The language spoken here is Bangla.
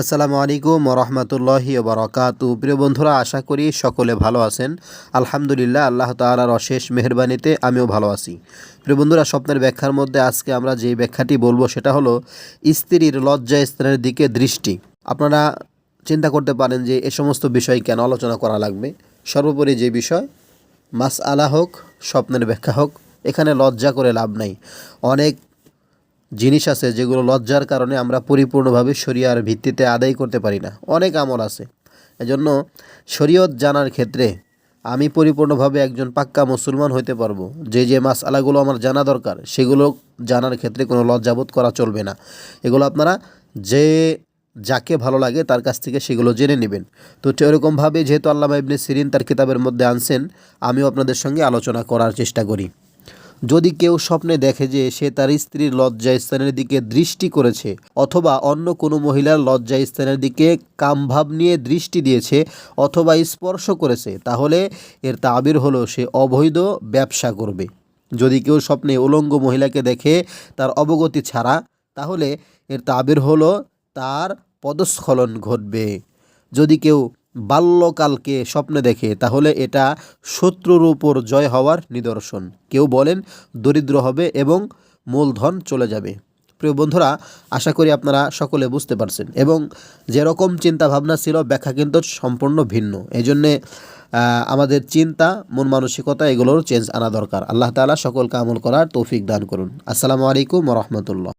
আসসালামু আলাইকুম রহমতুল্লাহি বারকাতু। প্রিয় বন্ধুরা, আশা করি সকলে ভালো আছেন। আলহামদুলিল্লাহ, আল্লাহ তাআলার অশেষ মেহরবানিতে আমিও ভালো আছি। প্রিয় বন্ধুরা, স্বপ্নের ব্যাখ্যার মধ্যে আজকে আমরা যে ব্যাখ্যাটি বলব সেটা হলো স্ত্রীর লজ্জা স্থানের দিকে দৃষ্টি। আপনারা চিন্তা করতে পারেন যে এ সমস্ত বিষয় কেন আলোচনা করা লাগবে। সর্বোপরি যে বিষয় মাস আলা হোক, স্বপ্নের ব্যাখ্যা হোক, এখানে লজ্জা করে লাভ নাই। অনেক জিনিস আছে যেগুলো লজ্জার কারণে আমরা পরিপূর্ণভাবে শরিয়ার ভিত্তিতে আদায় করতে পারি না। অনেক আমল আছে। এজন্য শরীয়ত জানার ক্ষেত্রে আমি পরিপূর্ণভাবে একজন পাক্কা মুসলমান হইতে পারব। যে যে মাস আলাগুলো আমার জানা দরকার, সেগুলো জানার ক্ষেত্রে কোনো লজ্জাবোধ করা চলবে না। এগুলো আপনারা যে যাকে ভালো লাগে তার কাছ থেকে সেগুলো জেনে নেবেন। তো এরকমভাবে যেহেতু আল্লামা ইবনে সিরিন তার কিতাবের মধ্যে আনছেন, আমিও আপনাদের সঙ্গে আলোচনা করার চেষ্টা করি। যদি কেউ স্বপ্নে দেখে যে সে তার স্ত্রীর লজ্জা স্থানের দিকে দৃষ্টি করেছে অথবা অন্য কোনো মহিলার লজ্জা স্থানের দিকে কামভাব নিয়ে দৃষ্টি দিয়েছে অথবা স্পর্শ করেছে, তাহলে এর তাবির হলো সে অবৈধ ব্যবসা করবে। যদি কেউ স্বপ্নে উলঙ্গ মহিলাকে দেখে তার অবগতি ছাড়া, তাহলে এর তাবির হলো তার পদস্খলন ঘটবে। যদি কেউ বাল্যকালকে স্বপ্নে দেখে, তাহলে এটা শত্রুর উপর জয় হওয়ার নিদর্শন। কেউ বলেন, দরিদ্র হবে এবং মূলধন চলে যাবে। প্রিয় বন্ধুরা, আশা করি আপনারা সকলে বুঝতে পারছেন। এবং যেরকম চিন্তা ভাবনা ছিল, ব্যাখ্যা কিন্তু সম্পূর্ণ ভিন্ন। এই জন্যে আমাদের চিন্তা, মন মানসিকতা, এগুলোর চেঞ্জ আনা দরকার। আল্লাহ তাআলা সকলকে আমল করার তৌফিক দান করুন। আসসালামু আলাইকুম রহমতুল্লাহ।